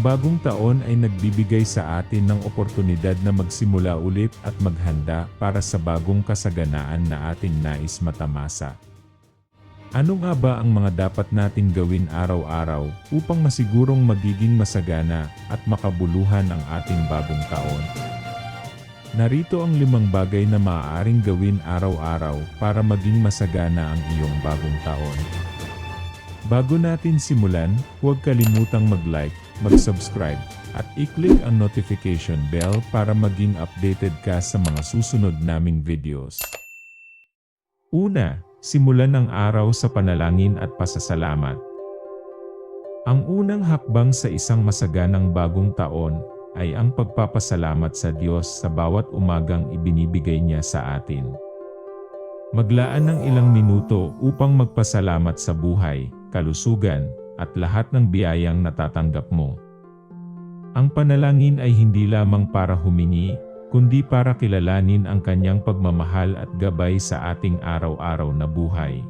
Bagong taon ay nagbibigay sa atin ng oportunidad na magsimula ulit at maghanda para sa bagong kasaganaan na ating nais matamasa. Ano nga ba ang mga dapat natin gawin araw-araw upang masigurong magiging masagana at makabuluhan ang ating bagong taon? Narito ang limang bagay na maaaring gawin araw-araw para maging masagana ang iyong bagong taon. Bago natin simulan, huwag kalimutang mag-like, mag-subscribe, at i-click ang notification bell para maging updated ka sa mga susunod naming videos. Una, simulan ang araw sa panalangin at pasasalamat. Ang unang hakbang sa isang masaganang bagong taon ay ang pagpapasalamat sa Diyos sa bawat umagang ibinibigay niya sa atin. Maglaan ng ilang minuto upang magpasalamat sa buhay, kalusugan, at lahat ng biyayang natatanggap mo. Ang panalangin ay hindi lamang para humingi, kundi para kilalanin ang kanyang pagmamahal at gabay sa ating araw-araw na buhay.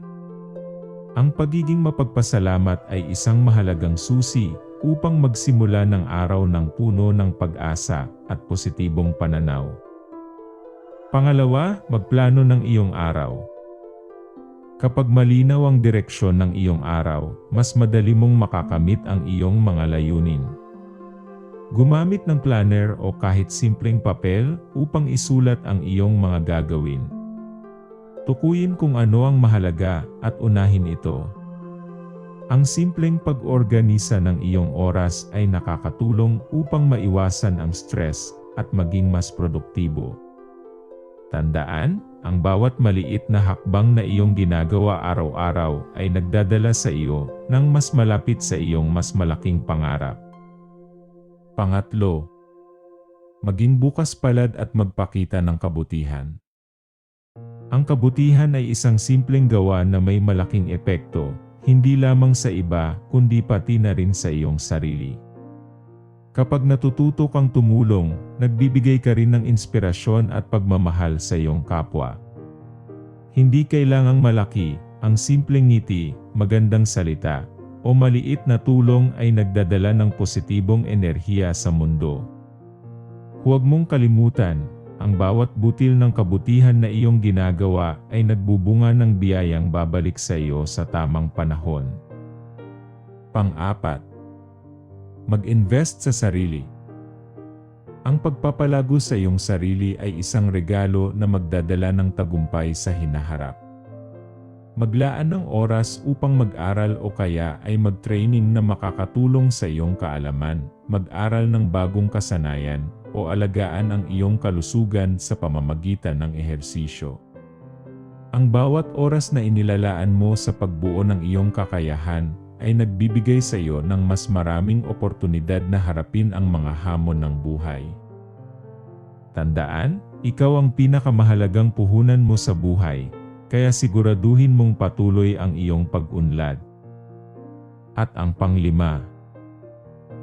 Ang pagiging mapagpasalamat ay isang mahalagang susi upang magsimula ng araw ng puno ng pag-asa at positibong pananaw. Pangalawa, magplano ng iyong araw. Kapag malinaw ang direksyon ng iyong araw, mas madali mong makakamit ang iyong mga layunin. Gumamit ng planner o kahit simpleng papel upang isulat ang iyong mga gagawin. Tukuyin kung ano ang mahalaga at unahin ito. Ang simpleng pag-organisa ng iyong oras ay nakakatulong upang maiwasan ang stress at maging mas produktibo. Tandaan, ang bawat maliit na hakbang na iyong ginagawa araw-araw ay nagdadala sa iyo ng mas malapit sa iyong mas malaking pangarap. Pangatlo, maging bukas palad at magpakita ng kabutihan. Ang kabutihan ay isang simpleng gawa na may malaking epekto, hindi lamang sa iba kundi pati na rin sa iyong sarili. Kapag natututo kang tumulong, nagbibigay ka rin ng inspirasyon at pagmamahal sa iyong kapwa. Hindi kailangang malaki, ang simpleng ngiti, magandang salita, o maliit na tulong ay nagdadala ng positibong enerhiya sa mundo. Huwag mong kalimutan, ang bawat butil ng kabutihan na iyong ginagawa ay nagbubunga ng biyayang babalik sa iyo sa tamang panahon. Pang-apat, mag-invest sa sarili. Ang pagpapalago sa iyong sarili ay isang regalo na magdadala ng tagumpay sa hinaharap. Maglaan ng oras upang mag-aral o kaya ay mag-training na makakatulong sa iyong kaalaman, mag-aral ng bagong kasanayan, o alagaan ang iyong kalusugan sa pamamagitan ng ehersisyo. Ang bawat oras na inilalaan mo sa pagbuo ng iyong kakayahan ay nagbibigay sa iyo ng mas maraming oportunidad na harapin ang mga hamon ng buhay. Tandaan, ikaw ang pinakamahalagang puhunan mo sa buhay, kaya siguraduhin mong patuloy ang iyong pag-unlad. At ang panglima,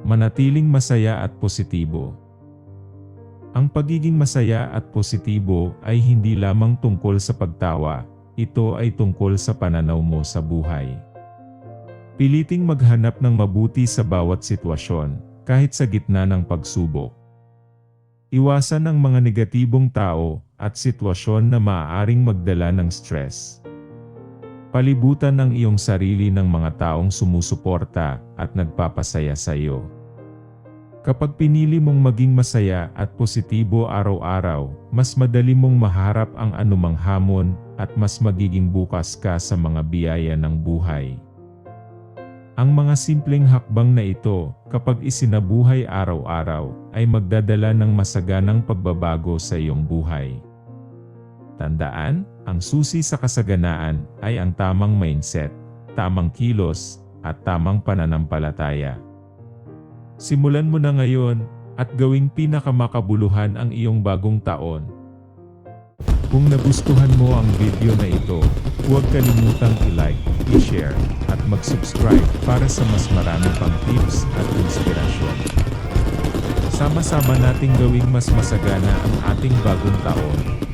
manatiling masaya at positibo. Ang pagiging masaya at positibo ay hindi lamang tungkol sa pagtawa, ito ay tungkol sa pananaw mo sa buhay. Piliting maghanap ng mabuti sa bawat sitwasyon, kahit sa gitna ng pagsubok. Iwasan ang mga negatibong tao at sitwasyon na maaaring magdala ng stress. Palibutan ang iyong sarili ng mga taong sumusuporta at nagpapasaya sa iyo. Kapag pinili mong maging masaya at positibo araw-araw, mas madali mong maharap ang anumang hamon at mas magiging bukas ka sa mga biyaya ng buhay. Ang mga simpleng hakbang na ito, kapag isinabuhay araw-araw, ay magdadala ng masaganang pagbabago sa iyong buhay. Tandaan, ang susi sa kasaganaan ay ang tamang mindset, tamang kilos, at tamang pananampalataya. Simulan mo na ngayon at gawing pinakamakabuluhan ang iyong bagong taon. Kung nagustuhan mo ang video na ito, huwag kalimutang i-like, i-share, at mag-subscribe para sa mas marami pang tips at inspirasyon. Sama-sama nating gawing mas masagana ang ating bagong taon